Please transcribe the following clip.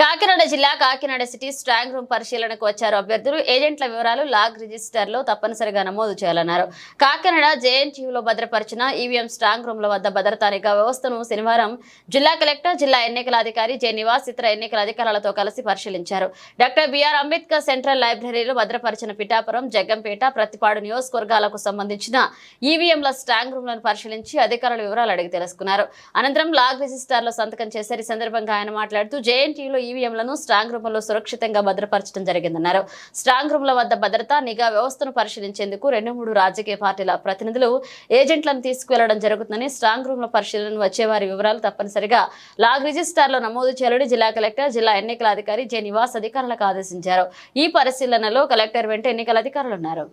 కాకినాడ జిల్లా Kakinada city strong room పరిశీలనకు వచ్చారు అభ్యర్థులు. ఏజెంట్ల వివరాలు లాగ్ రిజిస్టర్లో తప్పనిసరిగా నమోదు చేయాలన్నారు. కాకినాడ జేఎన్టీయూలో భద్రపరిచిన ఈవీఎం స్ట్రాంగ్ రూమ్ల వద్ద భద్రతా నిఘా వ్యవస్థను శనివారం జిల్లా కలెక్టర్ జిల్లా ఎన్నికల అధికారి జె నివాస్ ఇతర ఎన్నికల అధికారులతో కలిసి పరిశీలించారు. డాక్టర్ బిఆర్ అంబేద్కర్ సెంట్రల్ లైబ్రరీలో భద్రపరిచిన పిఠాపురం జగ్గంపేట ప్రతిపాడు నియోజకవర్గాలకు సంబంధించిన ఈవీఎంల స్ట్రాంగ్ రూమ్లను పరిశీలించి అధికారుల వివరాలు అడిగి తెలుసుకున్నారు. అనంతరం లాగ్ రిజిస్టార్లో సంతకం చేశారు. ఈ సందర్భంగా ఆయన మాట్లాడుతూ జేఎన్టీయూలో ఈవీఎంలను స్ట్రాంగ్ రూమ్లో సురక్షితంగా భద్రపరచడం జరిగిందన్నారు. స్ట్రాంగ్ రూమ్ల వద్ద భద్రత నిఘా వ్యవస్థను పరిశీలించేందుకు రెండు మూడు రాజకీయ పార్టీల ప్రతినిధులు ఏజెంట్లను తీసుకువెళ్ళడం జరుగుతుందని స్ట్రాంగ్ రూమ్ల పరిశీలన వచ్చే వారి వివరాలు తప్పనిసరిగా లాగ్ రిజిస్టార్లో నమోదు చేయాలని జిల్లా కలెక్టర్ జిల్లా ఎన్నికల అధికారి జె నివాస్ అధికారులకు ఆదేశించారు. ఈ పరిశీలనలో కలెక్టర్ వెంట ఎన్నికల అధికారులు ఉన్నారు.